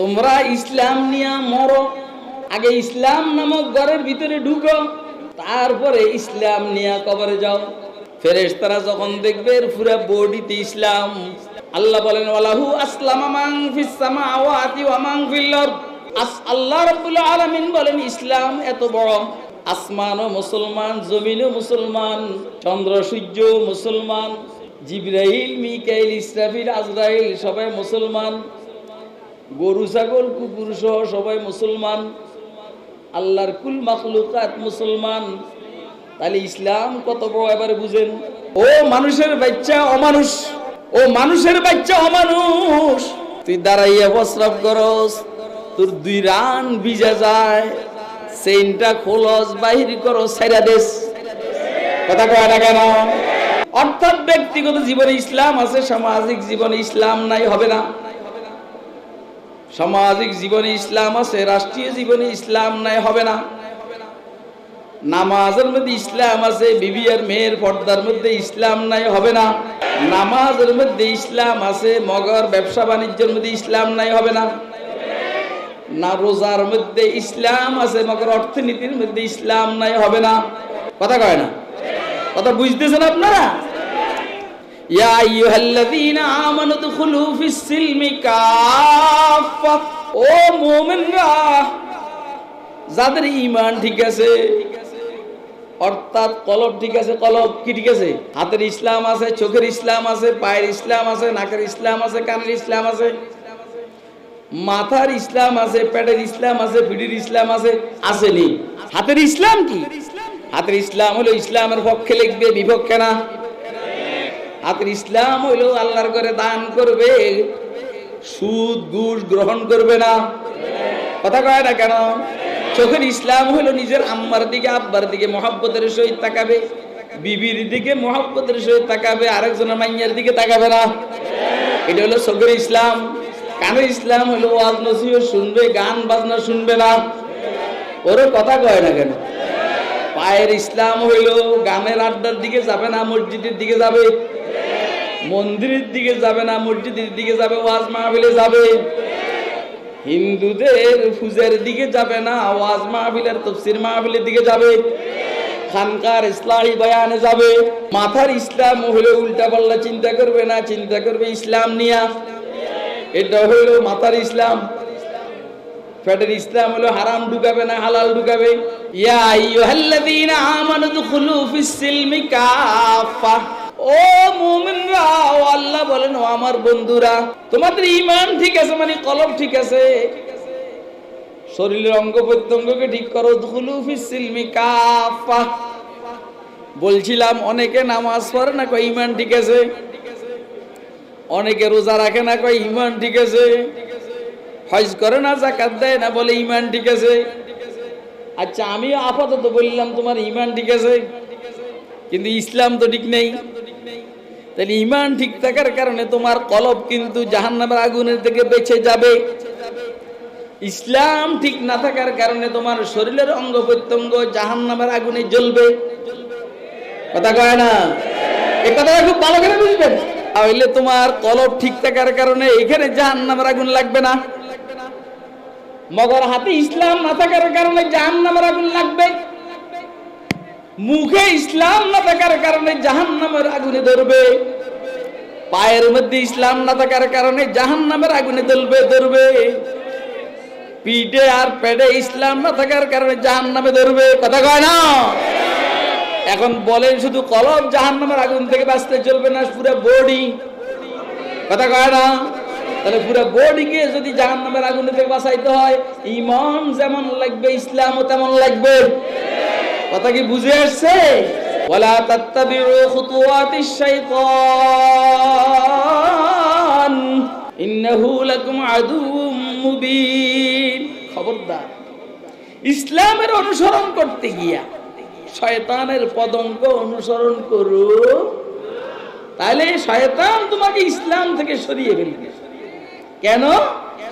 তোমরা ইসলাম নিয়া মরো। আগে ইসলাম নামক ঘরের ভিতরে ঢুকো, তারপরে ইসলাম নিয়া কবরে যাও। ফেরেশতারা যখন দেখবে পুরা বডিতে ইসলাম। আল্লাহ বলেন, ওয়ালাহু আসলামা মান ফিস সামাওয়াতি ওয়া মান ফিল আরদ। আল্লাহ রাব্বুল আলামিন বলেন, ইসলাম এত বড়। আসমানও মুসলমান জমিনও মুসলমান, চন্দ্র, সূর্য মুসলমান জিব্রাহিল মিকাইল, ইসরাফিল, আজরাইল সবাই মুসলমান। গরু, ছাগল, কুকুর সহ সবাই মুসলমান। আল্লাহর কুল মাখলুকাত মুসলমান। তাহলে ইসলাম কত বড় এবারে বুঝেন। ও মানুষের বাচ্চা অমানুষ। ও মানুষের বাচ্চা অমানুষ। তুই দাঁড়াইয়া প্রস্রাব করস। তোর দুই রান ভিজা যায়। সেইনটা খোলস, বাহির করো সাইরা দেশ কথা কয় না কেন? অর্থাৎ ব্যক্তিগত জীবনে ইসলাম আছে, সামাজিক জীবনে ইসলাম নাই, হবে না। সামাজিক জীবনে ইসলাম আছে, রাষ্ট্রীয় জীবনে ইসলাম নাই, হবে না। নামাজের মধ্যে ইসলাম আছে বিবি আর মেয়ের পর্দার মধ্যে ইসলাম নাই, হবে না। নামাজের মধ্যে ইসলাম আছে, মগর ব্যবসা বাণিজ্যের মধ্যে ইসলাম নাই, হবে না। না রোজার মধ্যে ইসলাম আছে, মগর অর্থনীতির মধ্যে ইসলাম নাই, হবে না। কথা কয় না? কথা বুঝতেছেন আপনারা? যাদের ঈমান ঠিক আছে, অর্থাৎ কলব ঠিক আছে, কলব কি ঠিক আছে? হাতের ইসলাম আছে, চোখের ইসলাম আছে, পায়ের ইসলাম আছে, নাকের ইসলাম আছে, কানের ইসলাম আছে, মাথার ইসলাম আছে, পেটের ইসলাম আছে, পিঠির ইসলাম আছে, আসেনি। হাতের ইসলাম কি? হাতের ইসলাম হলো ইসলামের পক্ষে লিখবে, বিপক্ষে না। হাতের ইসলাম হইল আল্লাহর করে দান করবে। সুদ, ঘুষ গ্রহণ করবে না। কথা কয় না কেন? চোখের ইসলাম হলো নিজের আম্মার দিকে, আব্বার দিকে মহাব্বতের সহিত তাকাবে। বিবির দিকে মহাব্বতের সহিত তাকাবে, আরেকজনের মাইয়ার দিকে তাকাবে না। এটা হলো চোখের ইসলাম। কানের ইসলাম হলো ওয়াজ নসিহত শুনবে, গান বাজনা শুনবে না। ওরও কথা কয় না কেন? পায়ের ইসলাম হইল গানের আড্ডার দিকে যাবে না, মসজিদের দিকে যাবে। মন্দিরের দিকে যাবে না, মসজিদের দিকে যাবে, ওয়াজ মাহফিলে যাবে। হিন্দুদের পূজার দিকে যাবে না, ওয়াজ মাহফিলের তফসির মাহফিলের দিকে যাবে। খানকার ইসলামী বয়ানে যাবে। মাথার ইসলাম হলে উল্টা পাল্লা চিন্তা করবে না, চিন্তা করবে ইসলাম নিয়া। এটা হইল মাথার ইসলাম। ফেটের ইসলাম হলো হারাম, ঢুকাবে না, হালাল ঢুকাবে। ইয়া আইয়ুহাল্লাযীনা আমানু দুখুলু ফিস সিলমি কাফা ও মুমিনরা, ও আল্লাহ বলেন, ও আমার বন্ধুরা, তোমাদের ঈমান ঠিক আছে মানে কলব ঠিক আছে। শরীরের অঙ্গ প্রত্যঙ্গকে ঠিক করো দুখুলু ফিস সিলমি কাফা বলছিলাম, অনেকে নামাজ পড়ে না, কয় ইমান ঠিক আছে। অনেকে রোজা রাখে না, কয় ইমান ঠিক আছে। হজ করে না জাকাত দেয় না, বলে ইমান ঠিক আছে। আচ্ছা আমি আপাতত বললাম, তোমার ইমান ঠিক আছে। কিন্তু ইসলাম তো ঠিক নেই। তাহলে ইমান ঠিক থাকার কারণে তোমার কলব কিন্তু জাহান্নামের আগুনের থেকে বেঁচে যাবে। ইসলাম ঠিক না থাকার কারণে তোমার শরীরের অঙ্গ প্রত্যঙ্গ জাহান্নামের আগুনে জ্বলবে। কথা কয় না? এ কথাটা খুব ভালো করে বুঝবেন। তাহলে তোমার কলব ঠিক থাকার কারণে এখানে জাহান্নামের আগুন লাগবে না। মগর হাতে ইসলাম না থাকার কারণে জাহান নামের আগুন লাগবে। মুখে ইসলাম না থাকার কারণে জাহান নামের আগুনে ধরবে। পায়ের মধ্যে ইসলাম না থাকার কারণে জাহান নামের আগুনে ধরবে ধরবে। পিঠে আর পেটে ইসলাম না থাকার কারণে জাহান নামে ধরবে। কথা কয় না? এখন বলেন শুধু কলম জাহান নামের আগুন থেকে বাঁচতে চলবে না, পুরো বডি কথা কয় না? তাহলে পুরো বডিকে যদি জাহান নামের আগুন থেকে বাঁচাইতে হয়, ইমান যেমন লাগবে, ইসলামও তেমন লাগবে। কথা কি বুঝে আসছে? ওয়ালা তাত্তাবিউ খুতুওয়াতিশ শাইতান। ইন্নাহু লাকুম আদুউম মুবিন। খবরদার, ইসলামের অনুসরণ করতে গিয়া শয়তানের পদঙ্ক অনুসরণ করো। তাহলে শয়তান তোমাকে ইসলাম থেকে সরিয়ে ফেলবে। কেন?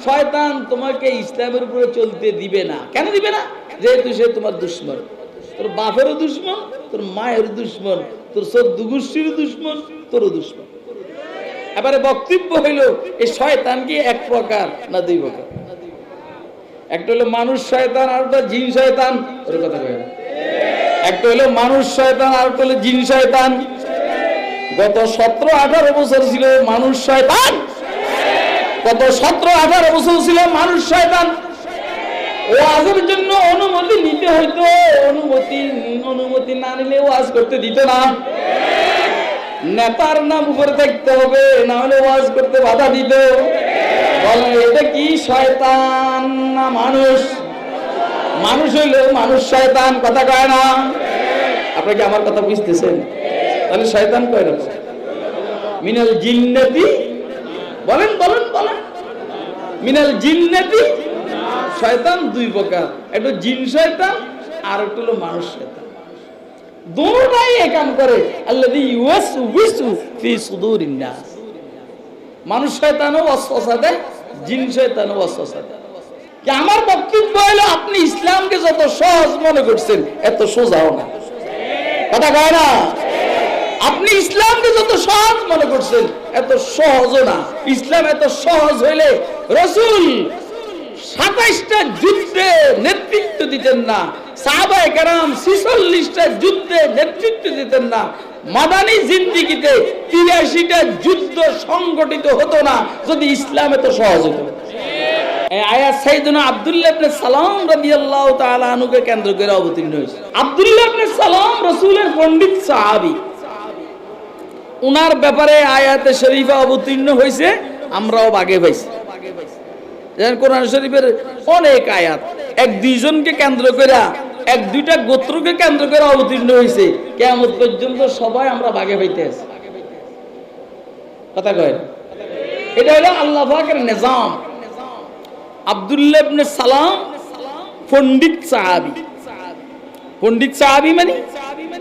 শয়তান তোমাকে ইসলামের উপরে চলতে দিবে না। কেন দিবে না? যেহেতু সে তোমার দুশ্মন। তোর বাপেরও দুশ্মন, তোর মায়ের দুশ্মন, তোর গোষ্ঠীর দুশ্মন, তোরও দুশ্মন। এবারে বক্তব্য হইল, এই শয়তান কি এক প্রকার না দুই প্রকার? একটা হলো মানুষ শয়তান, আর একটা জিন শয়তান। ওর কথা কয় একটা হলো মানুষ শয়তান, আর একটা হলো জিন শয়তান। গত সতেরো, আঠারো বছর ছিল মানুষ শয়তান। গত সতেরো, আঠারো বছর ছিল মানুষ শয়তান। ওয়াজের জন্য অনুমতি নিতে হইতো। অনুমতি অনুমতি না নিলে ওয়াজ করতে দিত না। নেতার নাম উপরে থাকতে হবে না হলে ওয়াজ করতে বাধা দিত। বলে, এটা কি শয়তান না মানুষ? মানুষ হইল মানুষ, শয়তান, কথা কয় না। আপনি কি আমার কথা বুঝতেছেন? তাহলে শয়তান কয় না মিনাল জিন্নাতি? বলেন বলেন বলেন। মিনাল জিন্নাতি? শয়তান দুই প্রকার, একটা জিন শয়তান আর একটা হলো মানুষ শয়তান। দুটাই এ কাম করে, আল্লাযী ইউওয়াসউইসু ফি সুদুরিন নাস। মানুষ শয়তানও ওয়াসওয়াসা দেয়, জিন শয়তানও ওয়াসওয়াসা দেয়। আমার বক্তব্য হলো, আপনি ইসলামকে যত সহজ মনে করছেন, এত সোজাও না। কথা কয় না? আপনি ইসলামকে যত সহজ মনে করছেন, এত সহজও না। ইসলাম এত সহজ হইলে রসুল সাতাইশটা যুদ্ধে নেতৃত্ব দিতেন না। সাহাবায়ে কেরাম ছিচল্লিশটা যুদ্ধে নেতৃত্ব দিতেন না। মাদানী জিন্দিগিতে তিরাশিটা যুদ্ধ সংগঠিত হতো না, যদি ইসলাম এত সহজ হতো। অবতীর্ণ হয়েছে। উনার ব্যাপারে আয়াতে শরীফা অবতীর্ণ হয়েছে, আমরাও বাগে পাইছি। কোরআন শরীফের অনেক আয়াত। এক দুইজনকে কেন্দ্র করে এক দুইটা গোত্রকে কেন্দ্র করে অবতীর্ণ হয়েছে কেমন পর্যন্ত সবাই আমরা বাগে পাইতে আছি। কথা কয়? এটা হলো আল্লাহ নিজাম। আব্দুল্লাহ ইবনে সালাম পণ্ডিত সাহাবী। পণ্ডিত সাহাবী মানে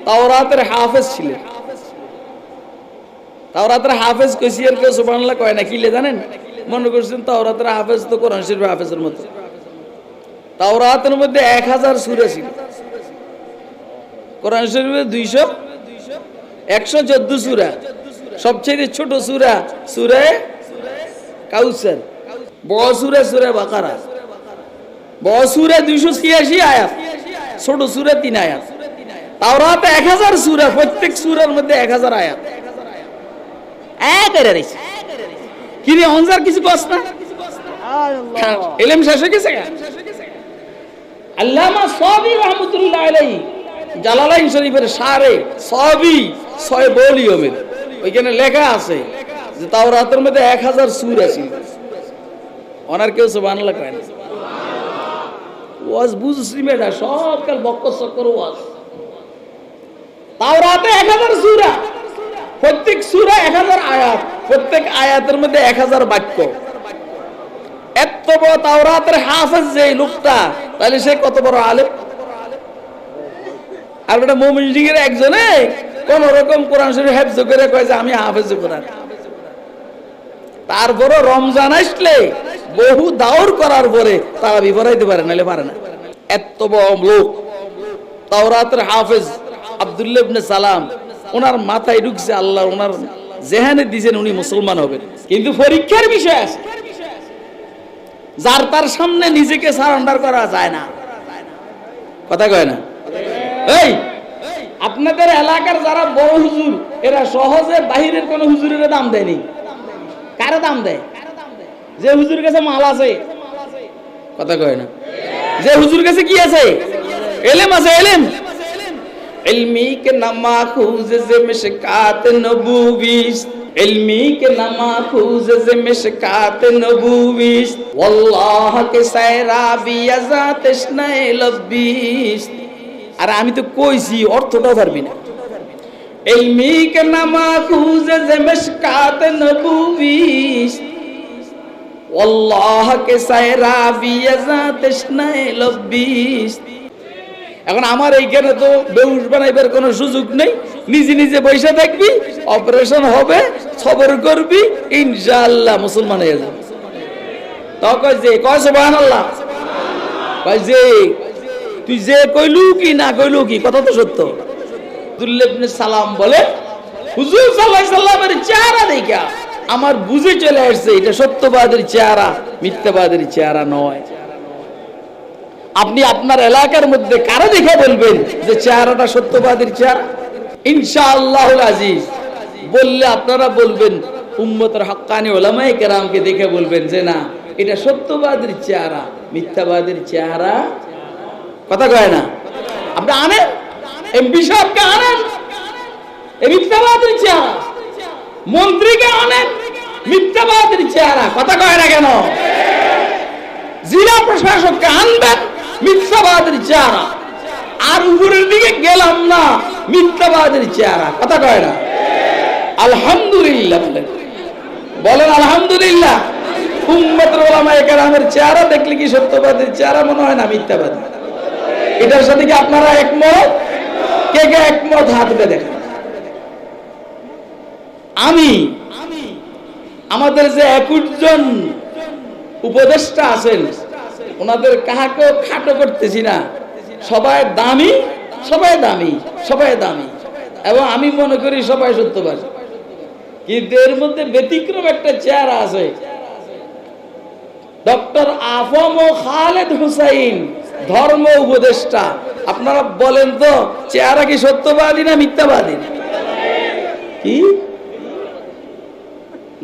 তাওরাতের হাফেজ ছিলেন। তাওরাতের হাফেজ কইছি আর কেউ সুবহানাল্লাহ কয় না কিলে জানেন? মনে করছেন তাওরাতের হাফেজ তো কোরআন শরীফের হাফেজের মতো। তাওরাতের মধ্যে এক হাজার সুরা ছিল কোরআন শরীফের দুইশো, একশো চোদ্দ সুরা। সবচেয়ে ছোট সুরা সুরে কাউসার। বড় সুরা বাকারা। বড় সুরা দুইশো ছিয়াশি আয়াত। ছোট সুরে তিন আয়াত। তাওরাতে এক হাজার সুরা, প্রত্যেক সুরার মধ্যে এক হাজার আয়াত। রয়েছে। কি রে অনজার কিছু কস না? এলেম শেষ হয়ে গেছে আল্লামা সবই রহমতুল্লাহ আলাইহি জালালাইন শরীফের সারে সবই ছয় বলিয়মের ওইখানে লেখা আছে যে তাওরাতের মধ্যে এক হাজার সুর আছে। ওনার কেউ সুবহানাল্লাহ কয় না? ওয়াজ বুঝছি মেয়েটা সব কাল বক্কর চক্কর ওয়াজ। তাওরাতে এক হাজার সুরা। প্রত্যেক সুরা এক হাজার আয়াত, প্রত্যেক আয়াতের মধ্যে এক হাজার বাক্য। এত বড় তাওরাতের হাফেজ যে লোকটা, তাহলে সে কত বড় আলেম? আর ওটা মোমিন একজনে কোন রকম কোরআন শরীফ হেফজ করে কয় যে আমি হাফেজ কোরআন তারপরও রমজান আসলে বহু দাওর করার পরে তারা বিপরাইতে পারে, নাহলে পারে না। এত বড় লোক, তাওরাতের হাফেজ আব্দুল্লাহ সালাম ওনার মাথায় ঢুকছে আল্লাহ, ওনার জেহানে দিয়েছেন উনি মুসলমান হবেন। কিন্তু পরীক্ষার বিষয় আছে। যার তার সামনে নিজেকে সারেন্ডার করা যায় না। কথা কয় না? এই, আপনাদের এলাকার যারা বড় হুজুর, এরা সহজে বাহিরের কোন হুজুরের দাম দেয়নি কারে দাম দেয়? যে হুজুর কাছে মাল আছে। কথা কয় না? যে হুজুর কাছে কি আছে? এলেম আছে, এলেম। علمی کے نما خوز مشکات نبویست علمی کے نما خوز مشکات نبویست واللہ کے سیرابی ازات شنائے لبیست আর আমি তো কইছি অর্থটাও পারবি না علمی کے نما خوز مشکات نبویست واللہ کے سیرابی ازات شنائے لبیست এখন আমার এইখানে তো বেউস বানাইবার কোনো সুযোগ নেই। নিজে নিজে বসে থাকবি অপারেশন হবে সবর করবি, ইনশাআল্লাহ মুসলমান হয়ে যাবে। কয় যে, কয় সুবহান আল্লাহ যে, তুই যে কইলু কি, না কইলু কি, কথা তো সত্য। দুল্লেবনে সালাম বলে, হুজুর আলাইহি সাল্লামের চেহারা দেখা আমার বুঝে চলে আসছে, এটা সত্যবাদের চেহারা, মিথ্যাবাদের চেহারা নয়। আপনি আপনার এলাকার মধ্যে কারও দেখে বলবেন যে চেহারাটা সত্যবাদীর চেহারা? ইনশাআল্লাহ আজিজ। বললে আপনারা বলবেন, উম্মতের হক্কানি ওলামাই কেরামকে দেখে বলবেন যে না, এটা সত্যবাদীর চেহারা, মিথ্যাবাদীর চেহারা। কথা কয় না? আপনি আনেন? এমপি সাহেবকে আনেন? মিথ্যাবাদীর চেহারা। মন্ত্রীকে আনেন? মিথ্যাবাদীর চেহারা। কথা কয় না কেন? জেলা প্রশাসককে আনবেন? মিথ্যাবাদের চেহারা। আর উপরের দিকে গেলাম না, মিথ্যাবাদের চেহারা। কথা কয় না? আলহামদুলিল্লাহ বলেন। বলেন আলহামদুলিল্লাহ। উম্মতের চেহারা দেখলে কি সত্যবাদের চেহারা মনে হয় না মিথ্যাবাদী? এটার সাথে কি আপনারা একমত? কে কে একমত? হাত দেখেন। আমি, আমাদের যে একুশ জন উপদেষ্টা আছেন ওনাদের কাহাকেও খাটো করতেছি না। সবাই দামি সবাই দামি সবাই দামি। এবং আমি মনে করি সবাই সত্যবাদী কিন্তু এর মধ্যে ব্যতিক্রম একটা চেহারা আছে। ডক্টর আফম ও খালেদ হুসাইন, ধর্ম উপদেষ্টা। আপনারা বলেন তো, চেহারা কি সত্যবাদী না মিথ্যাবাদী? কি?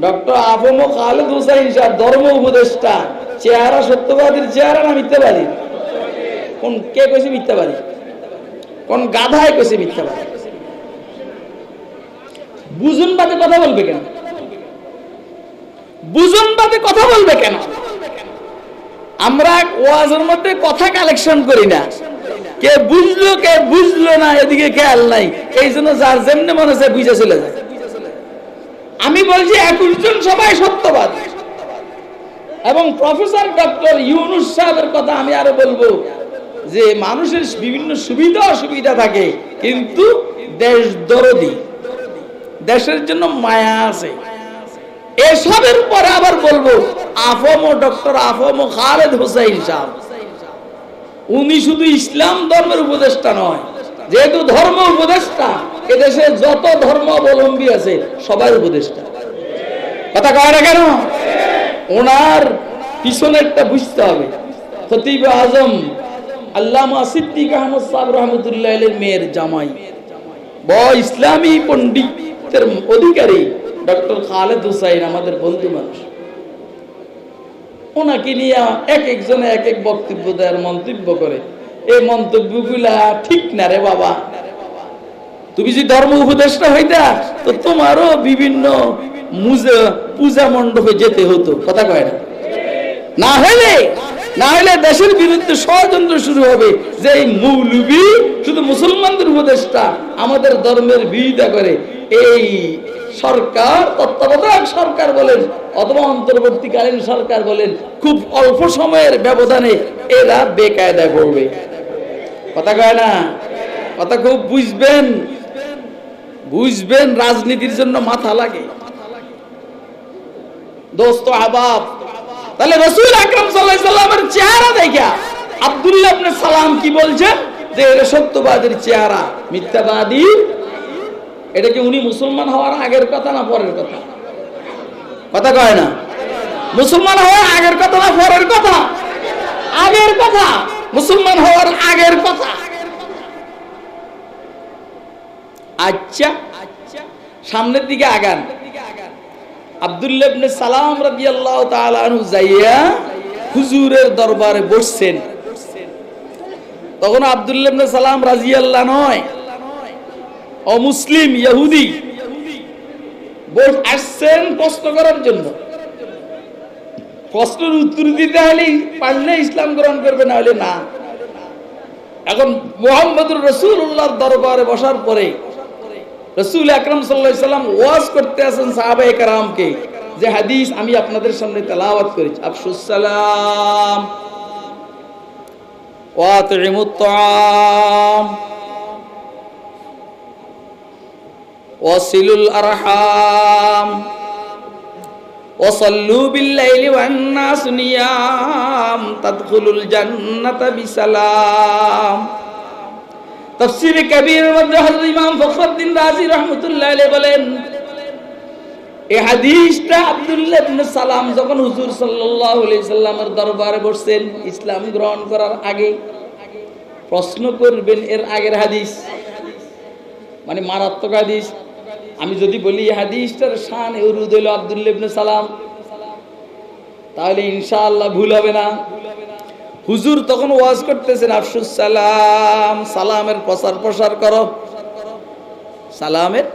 ডক্টর আফম খালেদ হুসাইন সাহেব, ধর্ম উপদেষ্টা, চেহারা সত্যবাদীর চেহারা না মিথ্যাবাদী? কোন কে কইছে মিথ্যাবাদী? কোন গাধায় কইছে মিথ্যাবাদী? বুঝুন বাদে কথা বলবে কেন? বুঝুন বাদে কথা বলবে কেন? আমরা ওয়াজের মধ্যে কথা কালেকশন করি না। কে বুঝলো কে বুঝলো না, এদিকে খেয়াল নাই। এই জন্য যার যেমনি মনে হচ্ছে বুঝে চলে যায়। আমি বলছি একুশ জন সবাই সত্যবাদ। এবং প্রফেসর ডক্টর ইউনুস সাহেবের কথা আমি আরও বলব যে, মানুষের বিভিন্ন সুবিধা অসুবিধা থাকে, কিন্তু দেশ দরদি। দেশের জন্য মায়া আছে। এসবের পরে আবার বলব, আফম ডক্টর আফম খালেদ হোসাইন সাহেব। উনি শুধু ইসলাম ধর্মের উপদেষ্টা নয়, যেহেতু ধর্ম উপদেষ্টা এদেশে যত ধর্ম অবলম্বী আছে, সবাই উপদেষ্টা। কথা কয় না কেন? ওনার পিছনেরটা বুঝতে হবে। খতিব আজম, আল্লামা সিদ্দিক আহমদ রহমতুল্লাহ মেয়ের জামাই। ব ইসলামী অধিকারী ডক্টর খালেদ হুসাইন, আমাদের বন্ধু মানুষ। ওনাকে নিয়ে এক একজনে এক এক বক্তব্য দেওয়ার মন্তব্য করে। এই মন্তব্যগুলা ঠিক না রে বাবা। তুমি যদি ধর্ম উপদেষ্টা হইতা, তো তোমারও বিভিন্ন পূজা মণ্ডপে যেতে হতো, কথা কয় না? না হইলে না হইলে দেশের বিরুদ্ধে ষড়যন্ত্র শুরু হবে। যে এই মৌলবি শুধু মুসলমানদের উপদেষ্টা আমাদের ধর্মের বিরোধিতা করে, এই সরকার, তত্ত্বাবধায়ক সরকার বলেন, অথবা অন্তর্বর্তীকালীন সরকার বলেন, খুব অল্প সময়ের ব্যবধানে এরা বেকায়দা করবে। কথা কয় না? কথা খুব বুঝবেন। বুঝবেন রাজনীতির জন্য মাথা লাগে। দোস্ত আবাব, তাহলে রসুল আকরম সাল্লামের চেহারা দেখা আব্দুল্লাহ সালাম কি বলছেন? যে এটা সত্যবাদীর চেহারা, মিথ্যাবাদী। এটা কি উনি মুসলমান হওয়ার আগের কথা না পরের কথা? কথা কয় না। মুসলমান হওয়ার আগের কথা না পরের কথা? আগের কথা। মুসলমান হওয়ার আগের কথা। আচ্ছা। সামনের দিকে আগান। আব্দুল্লাহ ইবনে সালাম রাদিয়াল্লাহু তাআলা আনহু যাইয়া হুজুরের দরবারে বসছেন। তখন আব্দুল্লাহ ইবনে সালাম রাদিয়াল্লাহ নয় অমুসলিম ইহুদি আসছেন প্রশ্ন করার জন্য। প্রশ্নের উত্তর দিতে হলে পারলে ইসলাম গ্রহণ করবে না হলে না। এখন মোহাম্মদুর রসুল্লাহর দরবারে বসার পরে রসুল আকরম সাল্লাম ওয়াজ করতে আসেন সাহাবাই কারামকে যে হাদিস আমি আপনাদের সামনে তেলাওয়াত করেছি আফসুসালাম ওয়াতিমুত্তাম ওয়াসিলুল আরহাম وصلوا بالليل والناس نيام تدخلوا الجنة بسلام তফসিরে কবির মধ্যে হযরত ইমাম ফখরুদ্দিন রাজি রহমতুল্লাহ আলাইহি বলেন এই হাদিসটা আব্দুল্লাহ ইবনে সালাম যখন হুজুর সাল্লাল্লাহু আলাইহি সাল্লামের দরবারে বসছেন ইসলাম গ্রহণ করার আগে প্রশ্ন করবেন এর আগের হাদিস। মানে মারাত্মক হাদিস। আমি যদি বলি হাদিসটার শান উরুদ হইল ইবনে সালাম, তাহলে ইনশাআল্লাহ ভুল হবে না। হুজুর তখন ওয়াজ করতেছেন, আফসুস সালাম, সালামের প্রচার প্রসার করো। সালামের?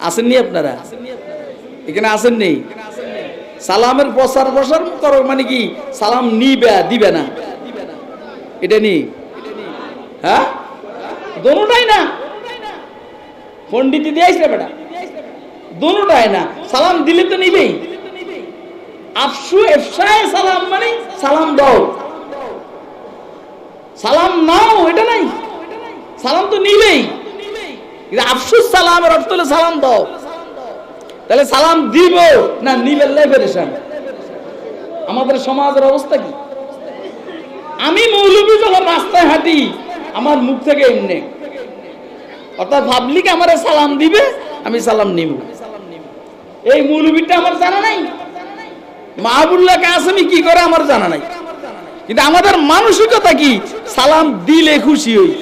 আসেননি আপনারা? এখানে আসেননি? সালামের প্রচার প্রসার করো মানে কি, সালাম নিবে, দিবে না। এটা নি? হ্যাঁ? দোনোটাই না? পন্ডিতি দিয়েছে বেটা। দোনোটাই না। সালাম দিলে তো নিবেই। আফসু এফসায় সালাম মানে সালাম দাও। সালাম নাও, এটা নাই। সালাম তো নিবেই আফসুস সালামের অর্থ হলো সালাম দাও। তাহলে সালাম দিব না আমাদের সমাজের অবস্থা কি? আমি মৌলবী যখন রাস্তায় হাঁটি, আমার মুখ থেকে এমনি। অর্থাৎ পাবলিক আমার সালাম দিবে, আমি সালাম নিব। এই মৌলবীটা আমার জানা নাই? মাহবুল্লাহ কাসমি কি করে আমার জানা নাই। কিন্তু আমাদের মানসিকতা কি? সালাম দিলে খুশি হই।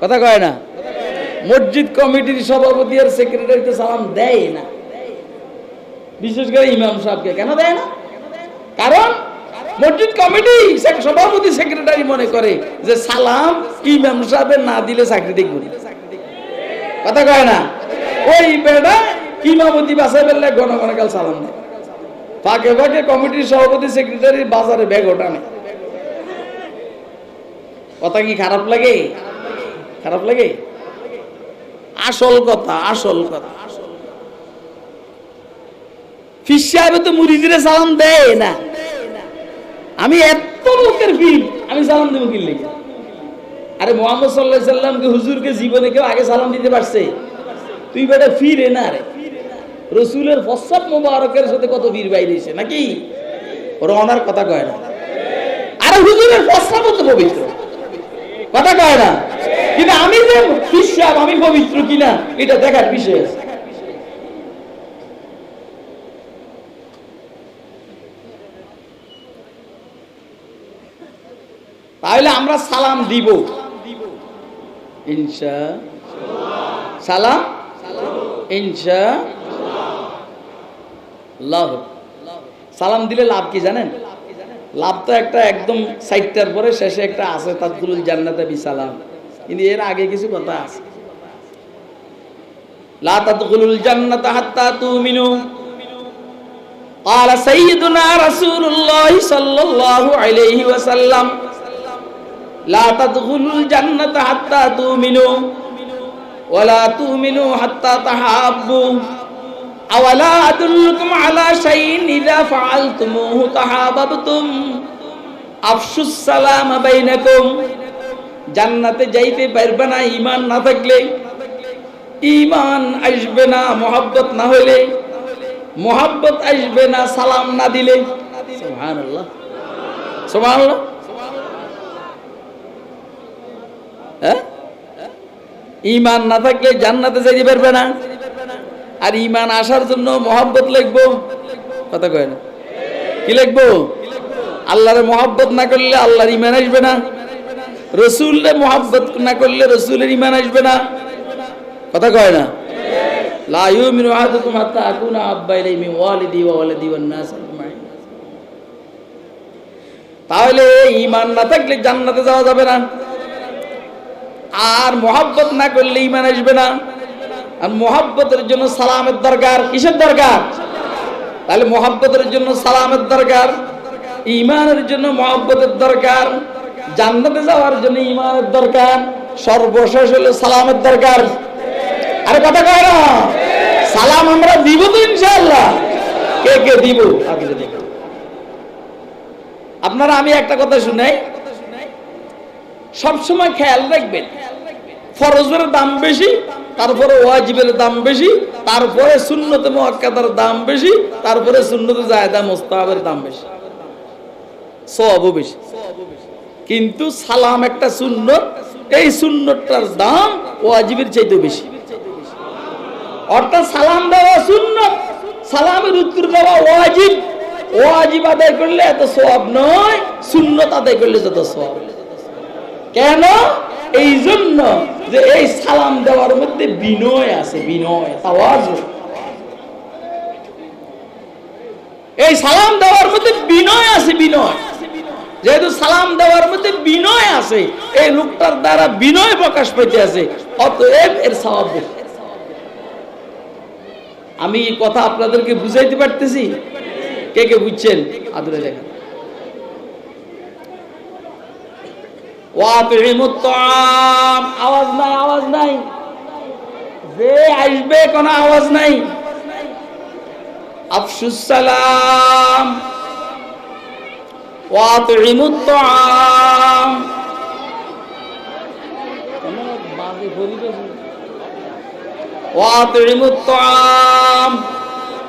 কথা কয় না? মসজিদ কমিটির সভাপতি আর সেক্রেটারিতে সালাম দেয় না। বিশেষ করে ইমাম সাহেবকে কেন দেয় না? কারণ মসজিদ কমিটি সভাপতি সেক্রেটারি মনে করে যে সালাম ইমাম সাহেবের না দিলে চাকরি দেখব। কথা কয় না? ওই বেটা ইমামতি বাসায় ঘন ঘন সালাম দেয়। ফাঁকে ফাঁকে কমিটির সভাপতি সেক্রেটারি বাজারে ব্যাগ ওঠানে। কথা কি খারাপ লাগে? খারাপ লাগে? আসল কথা আসল কথা। তো মুরিদিরে সালাম দেয় না। আমি এত লোকের ভিড়, আমি সালাম দেবো কি লেগে আরে মোহাম্মদ সাল্লাহ সাল্লামকে হুজুরকে জীবনে কেউ আগে সালাম দিতে পারছে? তুই বেটা ফিরে না রে। রসুলের ফসাব মোবারকের সাথে কত বীর বাইরেছে নাকি? ওরা অনার কথা কয় না। আরে হুজুরের ফসাব তো পবিত্র। কথা কয় না? কিন্তু আমি যে হিসাব আমি পবিত্র কিনা, এটা দেখার আছে। তাহলে আমরা সালাম দিব। ইনশা সালাম? ইনশা লাভ সালাম দিলে লাভ কি জানেন লাভ তো একটা একদম সাইটটার পরে শেষে একটা আছে তাদুল জান্নাতে বি সালাম কিন্তু এর আগে কিছু কথা আছে লা তাদখুলুল জান্নাতা হাত্তা তুমিনু قال سيدنا رسول الله صلى الله عليه وسلم لا تدخلوا الجنة حتى تؤمنوا ولا تؤمنوا حتى تحابوا আওয়ালা জান্নাতে যাইতে পারবে না ইমান না থাকলে। আসবে না, মোহাব্বত না হলে। মোহাব্বত আসবে না, সালাম না দিলে। হ্যাঁ? না থাকলে জান্নাতে যাইতে পারবে না। আর ইমান আসার জন্য মহাব্বত লিখব? কথা কয় না। কি লিখব? আল্লাহর মহাব্বত না করলে আল্লাহর ইমান আসবে না। রসুলের মহাব্বত না করলে রসুলের ইমান আসবে না। কথা কয় না। লা ইউমিনু আহাদুকুম হাত্তা আকুনা আব্বা ইলাইহি ওয়ালিদি ওয়া ওয়ালাদি ওয়ান নাস আজমাইন। তাহলে ইমান না থাকলে জান্নাতে যাওয়া যাবে না। আর মোহাব্বত না করলে ইমান আসবে না। আর মোহাব্বতের জন্য সালামের দরকার। কিসের দরকার? তাহলে মোহাব্বতের জন্য সালামের দরকার ইমানের জন্য মোহাব্বতের দরকার, জান্নাতে যাওয়ার জন্য ইমানের দরকার, সর্বশেষ হলো সালামের দরকার। আরে কথা কয় না? সালাম আমরা দিব তো ইনশাআল্লাহ। কে কে দিব? দিব আপনারা, আমি একটা কথা শুনাই। সবসময় খেয়াল রাখবেন ফরজের দাম বেশি, তারপরে ওয়াজিবের দাম বেশি, তারপরে সুন্নতে মুআক্কাদার দাম বেশি, তারপরে সুন্নতে জায়দা মুস্তাহাবের দাম বেশি। সবও বেশি। কিন্তু সালাম একটা সুন্নত, এই সুন্নতটার দাম ওয়াজিবের চাইতে বেশি। অর্থাৎ সালাম দেওয়া শূন্য সালামের উত্তর দেওয়া ওয়াজিব। ওয়াজিব আদায় করলে এত সওয়াব নয় শূন্যত আদায় করলে যত সওয়াব। কেন? এই জন্য যে এই সালাম দেওয়ার মধ্যে বিনয় আছে, বিনয়, তাওয়াজু। এই সালাম দেওয়ার মধ্যে বিনয় আছে, বিনয়। যেহেতু সালাম দেওয়ার মধ্যে বিনয় আছে, এই লোকটার দ্বারা বিনয় প্রকাশ পেতে আছে, অতএব এর স্বভাব আমি কথা আপনাদেরকে বুঝাইতে পারতেছি? কে কে বুঝছেন? আদুরে দেখেন আওয়াজ নাই আওয়াজ নাই। যে আসবে কোনো আওয়াজ নাই। আফসুস সালাম তাআম